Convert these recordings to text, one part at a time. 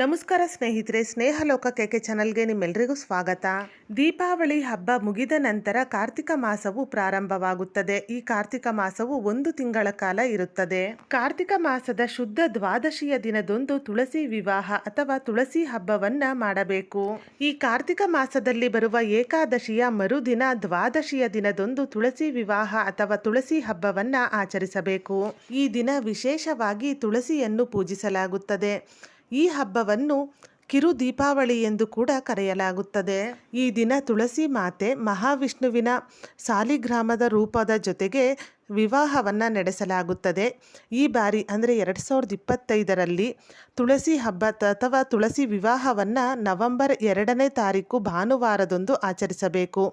ನಮಸ್ಕಾರ ಸ್ನೇಹಿತರೆ, ಸ್ನೇಹಲೋಕ ಕೆಕೆ ಚಾನಲ್ಗೆ ನಿಮ್ಮೆಲ್ಲರಿಗೂ ಸ್ವಾಗತ. ದೀಪಾವಳಿ ಹಬ್ಬ ಮುಗಿದ ನಂತರ ಕಾರ್ತಿಕ ಮಾಸವು ಪ್ರಾರಂಭವಾಗುತ್ತದೆ. ಈ ಕಾರ್ತಿಕ ಮಾಸವು ಒಂದು ತಿಂಗಳ ಕಾಲ ಇರುತ್ತದೆ. ಕಾರ್ತಿಕ ಮಾಸದ ಶುದ್ಧ ದ್ವಾದಶಿಯ ದಿನದೊಂದು ತುಳಸಿ ವಿವಾಹ ಅಥವಾ ತುಳಸಿ ಹಬ್ಬವನ್ನ ಮಾಡಬೇಕು. ಈ ಕಾರ್ತಿಕ ಮಾಸದಲ್ಲಿ ಬರುವ ಏಕಾದಶಿಯ ಮರುದಿನ ದ್ವಾದಶಿಯ ದಿನದೊಂದು ತುಳಸಿ ವಿವಾಹ ಅಥವಾ ತುಳಸಿ ಹಬ್ಬವನ್ನ ಆಚರಿಸಬೇಕು. ಈ ದಿನ ವಿಶೇಷವಾಗಿ ತುಳಸಿಯನ್ನು ಪೂಜಿಸಲಾಗುತ್ತದೆ. ಈ ಹಬ್ಬವನ್ನು ಕಿರು ದೀಪಾವಳಿ ಎಂದು ಕೂಡ ಕರೆಯಲಾಗುತ್ತದೆ. ಈ ದಿನ ತುಳಸಿ ಮಾತೆ ಮಹಾವಿಷ್ಣುವಿನ ಸಾಲಿಗ್ರಾಮದ ರೂಪದ ಜೊತೆಗೆ ವಿವಾಹವನ್ನು ನಡೆಸಲಾಗುತ್ತದೆ. ಈ ಬಾರಿ ಅಂದರೆ ಎರಡು ಸಾವಿರದ ಇಪ್ಪತ್ತೈದರಲ್ಲಿ ತುಳಸಿ ಹಬ್ಬ ಅಥವಾ ತುಳಸಿ ವಿವಾಹವನ್ನು ನವೆಂಬರ್ ಎರಡನೇ ತಾರೀಕು ಭಾನುವಾರದಂದು ಆಚರಿಸಬೇಕು.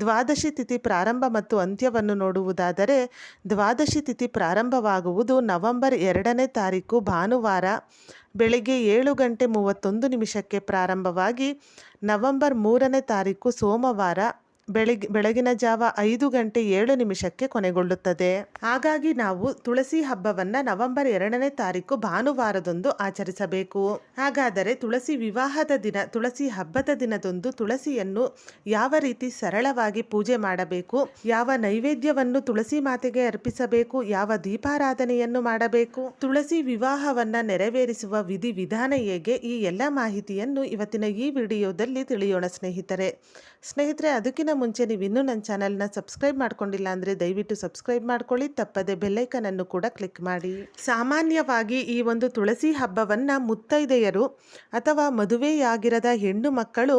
ದ್ವಾದಶಿ ತಿಥಿ ಪ್ರಾರಂಭ ಮತ್ತು ಅಂತ್ಯವನ್ನು ನೋಡುವುದಾದರೆ ದ್ವಾದಶಿ ತಿಥಿ ಪ್ರಾರಂಭವಾಗುವುದು ನವೆಂಬರ್ ಎರಡನೇ ತಾರೀಕು ಭಾನುವಾರ ಬೆಳಗ್ಗೆ ಏಳು ಗಂಟೆ ಮೂವತ್ತೊಂದು ನಿಮಿಷಕ್ಕೆ ಪ್ರಾರಂಭವಾಗಿ ನವೆಂಬರ್ ಮೂರನೇ ತಾರೀಕು ಸೋಮವಾರ ಬೆಳಗ್ಗೆ ಬೆಳಗಿನ ಜಾವ ಐದು ಗಂಟೆ ಏಳು ನಿಮಿಷಕ್ಕೆ ಕೊನೆಗೊಳ್ಳುತ್ತದೆ. ಹಾಗಾಗಿ ನಾವು ತುಳಸಿ ಹಬ್ಬವನ್ನ ನವೆಂಬರ್ ಎರಡನೇ ತಾರೀಕು ಭಾನುವಾರದಂದು ಆಚರಿಸಬೇಕು. ಹಾಗಾದರೆ ತುಳಸಿ ವಿವಾಹದ ದಿನ, ತುಳಸಿ ಹಬ್ಬದ ದಿನದಂದು ತುಳಸಿಯನ್ನು ಯಾವ ರೀತಿ ಸರಳವಾಗಿ ಪೂಜೆ ಮಾಡಬೇಕು, ಯಾವ ನೈವೇದ್ಯವನ್ನು ತುಳಸಿ ಮಾತೆಗೆ ಅರ್ಪಿಸಬೇಕು, ಯಾವ ದೀಪಾರಾಧನೆಯನ್ನು ಮಾಡಬೇಕು, ತುಳಸಿ ವಿವಾಹವನ್ನ ನೆರವೇರಿಸುವ ವಿಧಿ ವಿಧಾನ ಹೇಗೆ, ಈ ಎಲ್ಲ ಮಾಹಿತಿಯನ್ನು ಇವತ್ತಿನ ಈ ವಿಡಿಯೋದಲ್ಲಿ ತಿಳಿಯೋಣ ಸ್ನೇಹಿತರೆ. ಸ್ನೇಹಿತರೆ, ಅದಕ್ಕಿಂತ ಮುಂಚೆ ನೀವು ಇನ್ನೂ ನನ್ನ ಚಾನಲ್ನ ಸಬ್ಸ್ಕ್ರೈಬ್ ಮಾಡ್ಕೊಂಡಿಲ್ಲ ಅಂದರೆ ದಯವಿಟ್ಟು ಸಬ್ಸ್ಕ್ರೈಬ್ ಮಾಡ್ಕೊಳ್ಳಿ, ತಪ್ಪದೆ ಬೆಲ್ಲೈಕನನ್ನು ಕೂಡ ಕ್ಲಿಕ್ ಮಾಡಿ. ಸಾಮಾನ್ಯವಾಗಿ ಈ ಒಂದು ತುಳಸಿ ಹಬ್ಬವನ್ನು ಮುತ್ತೈದೆಯರು ಅಥವಾ ಮದುವೆಯಾಗಿರದ ಹೆಣ್ಣು ಮಕ್ಕಳು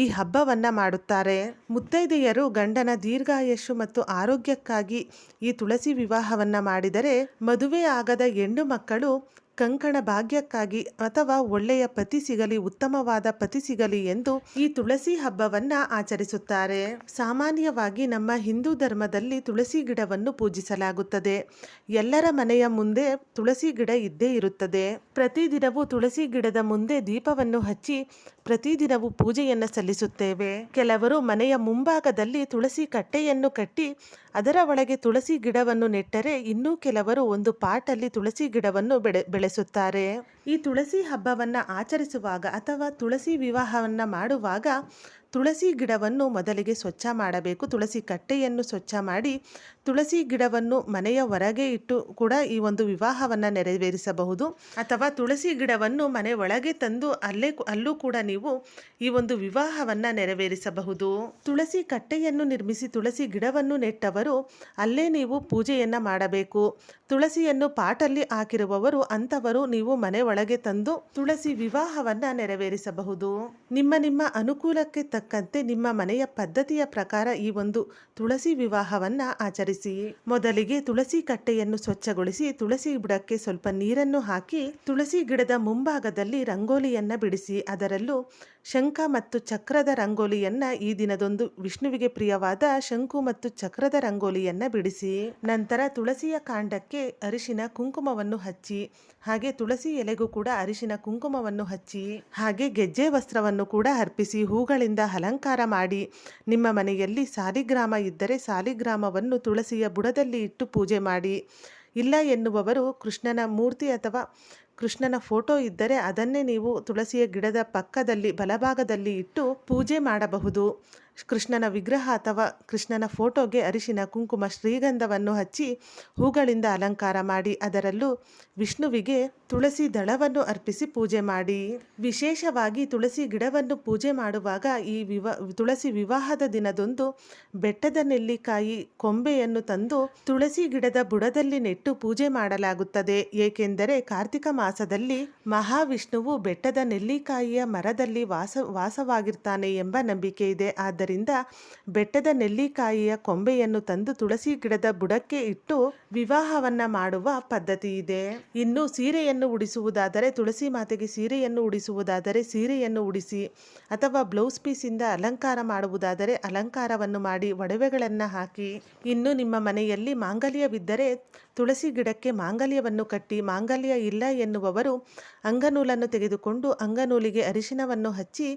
ಈ ಹಬ್ಬವನ್ನು ಮಾಡುತ್ತಾರೆ. ಮುತ್ತೈದೆಯರು ಗಂಡನ ದೀರ್ಘಾಯಸ್ಸು ಮತ್ತು ಆರೋಗ್ಯಕ್ಕಾಗಿ ಈ ತುಳಸಿ ವಿವಾಹವನ್ನು ಮಾಡಿದರೆ ಮದುವೆ ಆಗದ ಹೆಣ್ಣು ಮಕ್ಕಳು ಕಂಕಣ ಭಾಗ್ಯಕ್ಕಾಗಿ ಅಥವಾ ಒಳ್ಳೆಯ ಪತಿ ಸಿಗಲಿ, ಉತ್ತಮವಾದ ಪತಿ ಸಿಗಲಿ ಎಂದು ಈ ತುಳಸಿ ಹಬ್ಬವನ್ನ ಆಚರಿಸುತ್ತಾರೆ. ಸಾಮಾನ್ಯವಾಗಿ ನಮ್ಮ ಹಿಂದೂ ಧರ್ಮದಲ್ಲಿ ತುಳಸಿ ಗಿಡವನ್ನು ಪೂಜಿಸಲಾಗುತ್ತದೆ. ಎಲ್ಲರ ಮನೆಯ ಮುಂದೆ ತುಳಸಿ ಗಿಡ ಇದ್ದೇ ಇರುತ್ತದೆ. ಪ್ರತಿದಿನವೂ ತುಳಸಿ ಗಿಡದ ಮುಂದೆ ದೀಪವನ್ನು ಹಚ್ಚಿ ಪ್ರತಿದಿನವೂ ಪೂಜೆಯನ್ನು ಸಲ್ಲಿಸುತ್ತೇವೆ. ಕೆಲವರು ಮನೆಯ ಮುಂಭಾಗದಲ್ಲಿ ತುಳಸಿ ಕಟ್ಟೆಯನ್ನು ಕಟ್ಟಿ, ಅದರ ಒಳಗೆ ತುಳಸಿ ಗಿಡವನ್ನು ನೆಟ್ಟರೆ ಇನ್ನೂ ಕೆಲವರು ಒಂದು ಪಾಟಲ್ಲಿ ತುಳಸಿ ಗಿಡವನ್ನು ಬೆಳೆ, ಬೆಳೆಸುತ್ತಾರೆ. ಈ ತುಳಸಿ ಹಬ್ಬವನ್ನು ಆಚರಿಸುವಾಗ ಅಥವಾ ತುಳಸಿ ವಿವಾಹವನ್ನು ಮಾಡುವಾಗ ತುಳಸಿ ಗಿಡವನ್ನು ಮೊದಲಿಗೆ ಸ್ವಚ್ಛ ಮಾಡಬೇಕು. ತುಳಸಿ ಕಟ್ಟೆಯನ್ನು ಸ್ವಚ್ಛ ಮಾಡಿ, ತುಳಸಿ ಗಿಡವನ್ನು ಮನೆಯ ಹೊರಗೆ ಇಟ್ಟು ಕೂಡ ಈ ಒಂದು ವಿವಾಹವನ್ನು ನೆರವೇರಿಸಬಹುದು. ಅಥವಾ ತುಳಸಿ ಗಿಡವನ್ನು ಮನೆ ಒಳಗೆ ತಂದು ಅಲ್ಲೇ ಅಲ್ಲೂ ಕೂಡ ನೀವು ಈ ಒಂದು ವಿವಾಹವನ್ನು ನೆರವೇರಿಸಬಹುದು. ತುಳಸಿ ಕಟ್ಟೆಯನ್ನು ನಿರ್ಮಿಸಿ, ತುಳಸಿ ಗಿಡವನ್ನು ನೆಟ್ಟವರು ಅಲ್ಲೇ ನೀವು ಪೂಜೆಯನ್ನು ಮಾಡಬೇಕು. ತುಳಸಿಯನ್ನು ಪಾಟಲ್ಲಿ ಹಾಕಿರುವವರು ಅಂಥವರು ನೀವು ಮನೆ ಒಳಗೆ ತಂದು ತುಳಸಿ ವಿವಾಹವನ್ನು ನೆರವೇರಿಸಬಹುದು. ನಿಮ್ಮ ನಿಮ್ಮ ಅನುಕೂಲಕ್ಕೆ ತಕ್ಕಂತೆ ನಿಮ್ಮ ಮನೆಯ ಪದ್ಧತಿಯ ಪ್ರಕಾರ ಈ ಒಂದು ತುಳಸಿ ವಿವಾಹವನ್ನ ಆಚರಿಸಿ. ಮೊದಲಿಗೆ ತುಳಸಿ ಕಟ್ಟೆಯನ್ನು ಸ್ವಚ್ಛಗೊಳಿಸಿ, ತುಳಸಿ ಬುಡಕ್ಕೆ ಸ್ವಲ್ಪ ನೀರನ್ನು ಹಾಕಿ, ತುಳಸಿ ಗಿಡದ ಮುಂಭಾಗದಲ್ಲಿ ರಂಗೋಲಿಯನ್ನ ಬಿಡಿಸಿ, ಅದರಲ್ಲೂ ಶಂಖ ಮತ್ತು ಚಕ್ರದ ರಂಗೋಲಿಯನ್ನ ಈ ದಿನದೊಂದು ವಿಷ್ಣುವಿಗೆ ಪ್ರಿಯವಾದ ಶಂಕು ಮತ್ತು ಚಕ್ರದ ರಂಗೋಲಿಯನ್ನ ಬಿಡಿಸಿ. ನಂತರ ತುಳಸಿಯ ಕಾಂಡಕ್ಕೆ ಅರಿಶಿನ ಕುಂಕುಮವನ್ನು ಹಚ್ಚಿ, ಹಾಗೆ ತುಳಸಿ ಎಲೆಗೂ ಕೂಡ ಅರಿಶಿನ ಕುಂಕುಮವನ್ನು ಹಚ್ಚಿ, ಹಾಗೆ ಗೆಜ್ಜೆ ವಸ್ತ್ರವನ್ನು ಕೂಡ ಅರ್ಪಿಸಿ, ಹೂಗಳಿಂದ ಅಲಂಕಾರ ಮಾಡಿ. ನಿಮ್ಮ ಮನೆಯಲ್ಲಿ ಸಾಲಿಗ್ರಾಮ ಇದ್ದರೆ ಸಾಲಿಗ್ರಾಮವನ್ನು ತುಳಸಿಯ ಬುಡದಲ್ಲಿ ಇಟ್ಟು ಪೂಜೆ ಮಾಡಿ. ಇಲ್ಲ ಎನ್ನುವವರು ಕೃಷ್ಣನ ಮೂರ್ತಿ ಅಥವಾ ಕೃಷ್ಣನ ಫೋಟೋ ಇದ್ದರೆ ಅದನ್ನೇ ನೀವು ತುಳಸಿಯ ಗಿಡದ ಪಕ್ಕದಲ್ಲಿ ಬಲಭಾಗದಲ್ಲಿ ಇಟ್ಟು ಪೂಜೆ ಮಾಡಬಹುದು. ಕೃಷ್ಣನ ವಿಗ್ರಹ ಅಥವಾ ಕೃಷ್ಣನ ಫೋಟೋಗೆ ಅರಿಶಿನ, ಕುಂಕುಮ, ಶ್ರೀಗಂಧವನ್ನು ಹಚ್ಚಿ ಹೂಗಳಿಂದ ಅಲಂಕಾರ ಮಾಡಿ, ಅದರಲ್ಲೂ ವಿಷ್ಣುವಿಗೆ ತುಳಸಿ ದಳವನ್ನು ಅರ್ಪಿಸಿ ಪೂಜೆ ಮಾಡಿ. ವಿಶೇಷವಾಗಿ ತುಳಸಿ ಗಿಡವನ್ನು ಪೂಜೆ ಮಾಡುವಾಗ ಈ ವಿವಾ, ತುಳಸಿ ವಿವಾಹದ ದಿನದಂದು ಬೆಟ್ಟದ ನೆಲ್ಲಿಕಾಯಿ ಕೊಂಬೆಯನ್ನು ತಂದು ತುಳಸಿ ಗಿಡದ ಬುಡದಲ್ಲಿ ನೆಟ್ಟು ಪೂಜೆ ಮಾಡಲಾಗುತ್ತದೆ. ಏಕೆಂದರೆ ಕಾರ್ತಿಕ ಮಾಸದಲ್ಲಿ ಮಹಾವಿಷ್ಣುವು ಬೆಟ್ಟದ ನೆಲ್ಲಿಕಾಯಿಯ ಮರದಲ್ಲಿ ವಾಸ, ವಾಸವಾಗಿರ್ತಾನೆ ಎಂಬ ನಂಬಿಕೆ ಇದೆ. ಆದ್ದರಿಂದ ಬೆಟ್ಟದ ನೆಲ್ಲಿಕಾಯಿಯ ಕೊಂಬೆಯನ್ನು ತಂದು ತುಳಸಿ ಗಿಡದ ಬುಡಕ್ಕೆ ಇಟ್ಟು ವಿವಾಹವನ್ನ ಮಾಡುವ ಪದ್ಧತಿ ಇದೆ. ಇನ್ನು ಸೀರೆಯನ್ನು ಉಡಿಸುವುದಾದರೆ, ತುಳಸಿ ಮಾತೆಗೆ ಸೀರೆಯನ್ನು ಉಡಿಸುವುದಾದರೆ ಸೀರೆಯನ್ನು ಉಡಿಸಿ ಅಥವಾ ಬ್ಲೌಸ್ ಪೀಸಿಂದ ಅಲಂಕಾರ ಮಾಡುವುದಾದರೆ ಅಲಂಕಾರವನ್ನು ಮಾಡಿ ಒಡವೆಗಳನ್ನು ಹಾಕಿ. ಇನ್ನು ನಿಮ್ಮ ಮನೆಯಲ್ಲಿ ಮಾಂಗಲ್ಯವಿದ್ದರೆ ತುಳಸಿ ಗಿಡಕ್ಕೆ ಮಾಂಗಲ್ಯವನ್ನು ಕಟ್ಟಿ, ಮಾಂಗಲ್ಯ ಇಲ್ಲ ಎನ್ನುವವರು ಅಂಗನೂಲನ್ನು ತೆಗೆದುಕೊಂಡು ಅಂಗನೂಲಿಗೆ ಅರಿಶಿನವನ್ನು ಹಚ್ಚಿ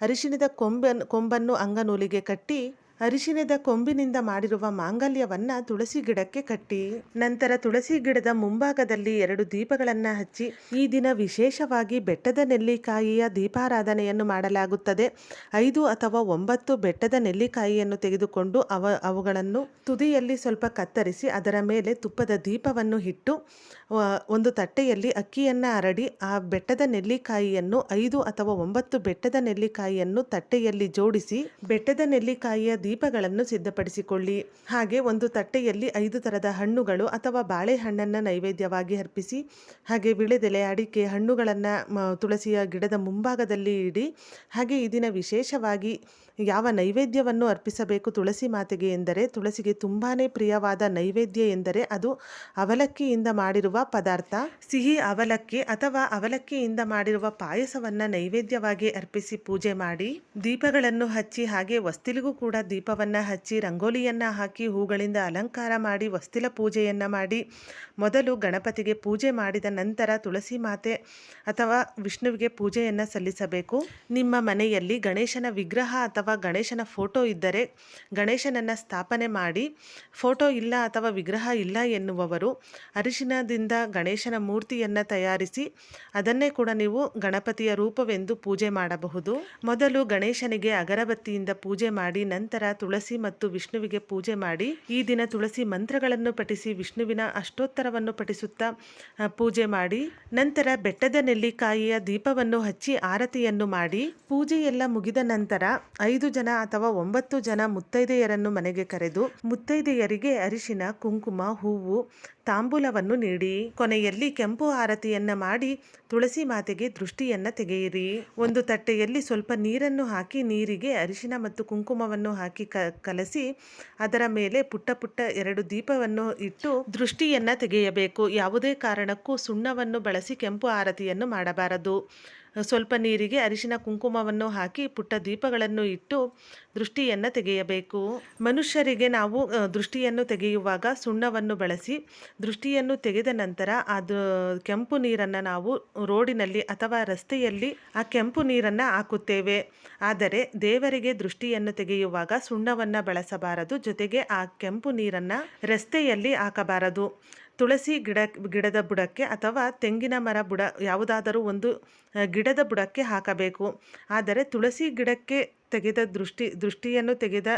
ಅರಿಶಿಣದ ಕೊಂಬನ್ ಕೊಂಬನ್ನು ಅಂಗನೂಲಿಗೆ ಕಟ್ಟಿ ಅರಿಶಿಣದ ಕೊಂಬಿನಿಂದ ಮಾಡಿರುವ ಮಾಂಗಲ್ಯವನ್ನ ತುಳಸಿ ಗಿಡಕ್ಕೆ ಕಟ್ಟಿ, ನಂತರ ತುಳಸಿ ಗಿಡದ ಮುಂಭಾಗದಲ್ಲಿ ಎರಡು ದೀಪಗಳನ್ನು ಹಚ್ಚಿ, ಈ ದಿನ ವಿಶೇಷವಾಗಿ ಬೆಟ್ಟದ ನೆಲ್ಲಿಕಾಯಿಯ ದೀಪಾರಾಧನೆಯನ್ನು ಮಾಡಲಾಗುತ್ತದೆ. ಐದು ಅಥವಾ ಒಂಬತ್ತು ಬೆಟ್ಟದ ನೆಲ್ಲಿಕಾಯಿಯನ್ನು ತೆಗೆದುಕೊಂಡು ಅವ, ಅವುಗಳನ್ನು ತುದಿಯಲ್ಲಿ ಸ್ವಲ್ಪ ಕತ್ತರಿಸಿ ಅದರ ಮೇಲೆ ತುಪ್ಪದ ದೀಪವನ್ನು ಇಟ್ಟು ಒಂದು ತಟ್ಟೆಯಲ್ಲಿ ಅಕ್ಕಿಯನ್ನು ಹರಡಿ, ಆ ಬೆಟ್ಟದ ನೆಲ್ಲಿಕಾಯಿಯನ್ನು ಐದು ಅಥವಾ ಒಂಬತ್ತು ಬೆಟ್ಟದ ನೆಲ್ಲಿಕಾಯಿಯನ್ನು ತಟ್ಟೆಯಲ್ಲಿ ಜೋಡಿಸಿ, ಬೆಟ್ಟದ ನೆಲ್ಲಿಕಾಯಿಯ ದೀಪಗಳನ್ನು ಸಿದ್ಧಪಡಿಸಿಕೊಳ್ಳಿ. ಹಾಗೆ ಒಂದು ತಟ್ಟೆಯಲ್ಲಿ ಐದು ಥರದ ಹಣ್ಣುಗಳು ಅಥವಾ ಬಾಳೆಹಣ್ಣನ್ನು ನೈವೇದ್ಯವಾಗಿ ಅರ್ಪಿಸಿ, ಹಾಗೆ ವಿಳೆದೆಲೆ ಅಡಿಕೆ ಹಣ್ಣುಗಳನ್ನು ತುಳಸಿಯ ಗಿಡದ ಮುಂಭಾಗದಲ್ಲಿ ಇಡಿ, ಹಾಗೆ ಈ ದಿನ ವಿಶೇಷವಾಗಿ ಯಾವ ನೈವೇದ್ಯವನ್ನು ಅರ್ಪಿಸಬೇಕು ತುಳಸಿ ಮಾತೆಗೆ ಎಂದರೆ, ತುಳಸಿಗೆ ತುಂಬಾ ಪ್ರಿಯವಾದ ನೈವೇದ್ಯ ಎಂದರೆ ಅದು ಅವಲಕ್ಕಿಯಿಂದ ಮಾಡಿರುವ ಪದಾರ್ಥ. ಸಿಹಿ ಅವಲಕ್ಕಿ ಅಥವಾ ಅವಲಕ್ಕಿಯಿಂದ ಮಾಡಿರುವ ಪಾಯಸವನ್ನು ನೈವೇದ್ಯವಾಗಿ ಅರ್ಪಿಸಿ ಪೂಜೆ ಮಾಡಿ, ದೀಪಗಳನ್ನು ಹಚ್ಚಿ ಹಾಗೆ ವಸ್ತಿಲಿಗೂ ಕೂಡ ದೀಪವನ್ನು ಹಚ್ಚಿ, ರಂಗೋಲಿಯನ್ನು ಹಾಕಿ, ಹೂಗಳಿಂದ ಅಲಂಕಾರ ಮಾಡಿ, ವಸ್ತಿಲ ಪೂಜೆಯನ್ನು ಮಾಡಿ, ಮೊದಲು ಗಣಪತಿಗೆ ಪೂಜೆ ಮಾಡಿದ ನಂತರ ತುಳಸಿ ಮಾತೆ ಅಥವಾ ವಿಷ್ಣುವಿಗೆ ಪೂಜೆಯನ್ನು ಸಲ್ಲಿಸಬೇಕು. ನಿಮ್ಮ ಮನೆಯಲ್ಲಿ ಗಣೇಶನ ವಿಗ್ರಹ ಅಥವಾ ಗಣೇಶನ ಫೋಟೋ ಇದ್ದರೆ ಗಣೇಶನನ್ನು ಸ್ಥಾಪನೆ ಮಾಡಿ, ಫೋಟೋ ಇಲ್ಲ ಅಥವಾ ವಿಗ್ರಹ ಇಲ್ಲ ಎನ್ನುವವರು ಅರಿಶಿನದಿಂದ ಗಣೇಶನ ಮೂರ್ತಿಯನ್ನು ತಯಾರಿಸಿ, ಅದನ್ನೇ ಕೂಡ ನೀವು ಗಣಪತಿಯ ರೂಪವೆಂದು ಪೂಜೆ ಮಾಡಬಹುದು. ಮೊದಲು ಗಣೇಶನಿಗೆ ಅಗರಬತ್ತಿಯಿಂದ ಪೂಜೆ ಮಾಡಿ, ನಂತರ ತುಳಸಿ ಮತ್ತು ವಿಷ್ಣುವಿಗೆ ಪೂಜೆ ಮಾಡಿ ಈ ದಿನ ತುಳಸಿ ಮಂತ್ರಗಳನ್ನು ಪಠಿಸಿ ವಿಷ್ಣುವಿನ ಅಷ್ಟೋತ್ತರವನ್ನು ಪಠಿಸುತ್ತಾ ಪೂಜೆ ಮಾಡಿ. ನಂತರ ಬೆಟ್ಟದ ನೆಲ್ಲಿಕಾಯಿಯ ದೀಪವನ್ನು ಹಚ್ಚಿ ಆರತಿಯನ್ನು ಮಾಡಿ. ಪೂಜೆ ಎಲ್ಲ ಮುಗಿದ ನಂತರ ಐದು ಜನ ಅಥವಾ ಒಂಬತ್ತು ಜನ ಮುತ್ತೈದೆಯರನ್ನು ಮನೆಗೆ ಕರೆದು ಮುತ್ತೈದೆಯರಿಗೆ ಅರಿಶಿನ, ಕುಂಕುಮ, ಹೂವು ತಾಂಬೂಲವನ್ನು ನೀಡಿ, ಕೊನೆಯಲ್ಲಿ ಕೆಂಪು ಆರತಿಯನ್ನ ಮಾಡಿ ತುಳಸಿ ಮಾತೆಗೆ ದೃಷ್ಟಿಯನ್ನ ತೆಗೆಯಿರಿ. ಒಂದು ತಟ್ಟೆಯಲ್ಲಿ ಸ್ವಲ್ಪ ನೀರನ್ನು ಹಾಕಿ ನೀರಿಗೆ ಅರಿಶಿನ ಮತ್ತು ಕುಂಕುಮವನ್ನು ಹಾಕಿ ಕಲಸಿ, ಅದರ ಮೇಲೆ ಪುಟ್ಟ ಪುಟ್ಟ ಎರಡು ದೀಪವನ್ನು ಇಟ್ಟು ದೃಷ್ಟಿಯನ್ನ ತೆಗೆಯಬೇಕು. ಯಾವುದೇ ಕಾರಣಕ್ಕೂ ಸುಣ್ಣವನ್ನು ಬಳಸಿ ಕೆಂಪು ಆರತಿಯನ್ನು ಮಾಡಬಾರದು. ಸ್ವಲ್ಪ ನೀರಿಗೆ ಅರಿಶಿನ ಕುಂಕುಮವನ್ನು ಹಾಕಿ ಪುಟ್ಟ ದೀಪಗಳನ್ನು ಇಟ್ಟು ದೃಷ್ಟಿಯನ್ನು ತೆಗೆಯಬೇಕು. ಮನುಷ್ಯರಿಗೆ ನಾವು ದೃಷ್ಟಿಯನ್ನು ತೆಗೆಯುವಾಗ ಸುಣ್ಣವನ್ನು ಬಳಸಿ ದೃಷ್ಟಿಯನ್ನು ತೆಗೆದ ನಂತರ ಅದು ಕೆಂಪು ನೀರನ್ನು ನಾವು ರೋಡಿನಲ್ಲಿ ಅಥವಾ ರಸ್ತೆಯಲ್ಲಿ ಆ ಕೆಂಪು ನೀರನ್ನು ಹಾಕುತ್ತೇವೆ. ಆದರೆ ದೇವರಿಗೆ ದೃಷ್ಟಿಯನ್ನು ತೆಗೆಯುವಾಗ ಸುಣ್ಣವನ್ನು ಬಳಸಬಾರದು. ಜೊತೆಗೆ ಆ ಕೆಂಪು ನೀರನ್ನು ರಸ್ತೆಯಲ್ಲಿ ಹಾಕಬಾರದು. ತುಳಸಿ ಗಿಡ, ಗಿಡದ ಬುಡಕ್ಕೆ ಅಥವಾ ತೆಂಗಿನ ಮರ ಬುಡ, ಯಾವುದಾದರೂ ಒಂದು ಗಿಡದ ಬುಡಕ್ಕೆ ಹಾಕಬೇಕು. ಆದರೆ ತುಳಸಿ ಗಿಡಕ್ಕೆ ತೆಗೆದ ದೃಷ್ಟಿ, ದೃಷ್ಟಿಯನ್ನು ತೆಗೆದ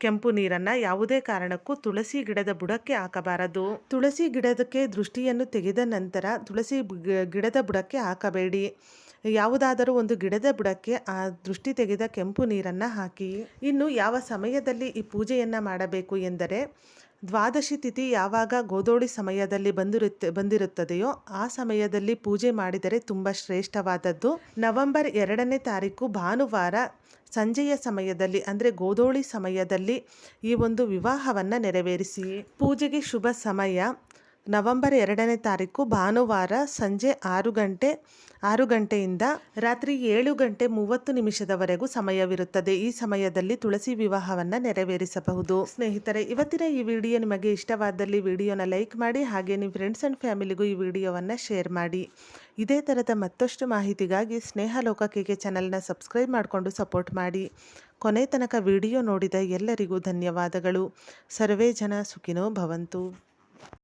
ಕೆಂಪು ನೀರನ್ನು ಯಾವುದೇ ಕಾರಣಕ್ಕೂ ತುಳಸಿ ಗಿಡದ ಬುಡಕ್ಕೆ ಹಾಕಬಾರದು. ತುಳಸಿ ಗಿಡದಕ್ಕೆ ದೃಷ್ಟಿಯನ್ನು ತೆಗೆದ ನಂತರ ತುಳಸಿ ಗಿಡದ ಬುಡಕ್ಕೆ ಹಾಕಬೇಡಿ. ಯಾವುದಾದರೂ ಒಂದು ಗಿಡದ ಬುಡಕ್ಕೆ ಆ ದೃಷ್ಟಿ ತೆಗೆದ ಕೆಂಪು ನೀರನ್ನು ಹಾಕಿ. ಇನ್ನು ಯಾವ ಸಮಯದಲ್ಲಿ ಈ ಪೂಜೆಯನ್ನು ಮಾಡಬೇಕು ಎಂದರೆ ದ್ವಾದಶಿ ತಿಥಿ ಯಾವಾಗ ಗೋದೋಳಿ ಸಮಯದಲ್ಲಿ ಬಂದಿರುತ್ತೆ, ಬಂದಿರುತ್ತದೆಯೋ ಆ ಸಮಯದಲ್ಲಿ ಪೂಜೆ ಮಾಡಿದರೆ ತುಂಬ ಶ್ರೇಷ್ಠವಾದದ್ದು. ನವೆಂಬರ್ ಎರಡನೇ ತಾರೀಕು ಭಾನುವಾರ ಸಂಜೆಯ ಸಮಯದಲ್ಲಿ, ಅಂದರೆ ಗೋದೋಳಿ ಸಮಯದಲ್ಲಿ ಈ ಒಂದು ವಿವಾಹವನ್ನು ನೆರವೇರಿಸಿ. ಪೂಜೆಗೆ ಶುಭ ಸಮಯ. ನವೆಂಬರ್ ಎರಡನೇ ತಾರೀಕು ಭಾನುವಾರ ಸಂಜೆ ಆರು ಗಂಟೆ, ಆರು ಗಂಟೆಯಿಂದ ರಾತ್ರಿ ಏಳು ಗಂಟೆ ಮೂವತ್ತು ನಿಮಿಷದವರೆಗೂ ಸಮಯವಿರುತ್ತದೆ. ಈ ಸಮಯದಲ್ಲಿ ತುಳಸಿ ವಿವಾಹವನ್ನು ನೆರವೇರಿಸಬಹುದು. ಸ್ನೇಹಿತರೆ, ಇವತ್ತಿನ ಈ ವಿಡಿಯೋ ನಿಮಗೆ ಇಷ್ಟವಾದಲ್ಲಿ ವಿಡಿಯೋನ ಲೈಕ್ ಮಾಡಿ, ಹಾಗೆ ನಿಮ್ಮ ಫ್ರೆಂಡ್ಸ್ ಆ್ಯಂಡ್ ಫ್ಯಾಮಿಲಿಗೂ ಈ ವಿಡಿಯೋವನ್ನು ಶೇರ್ ಮಾಡಿ. ಇದೇ ಥರದ ಮತ್ತಷ್ಟು ಮಾಹಿತಿಗಾಗಿ ಸ್ನೇಹ ಲೋಕಕ್ಕೆ ಚಾನಲ್ನ ಸಬ್ಸ್ಕ್ರೈಬ್ ಮಾಡಿಕೊಂಡು ಸಪೋರ್ಟ್ ಮಾಡಿ. ಕೊನೆ ತನಕ ವಿಡಿಯೋ ನೋಡಿದ ಎಲ್ಲರಿಗೂ ಧನ್ಯವಾದಗಳು. ಸರ್ವೇ ಜನ ಸುಖಿನೋ ಭವಂತು.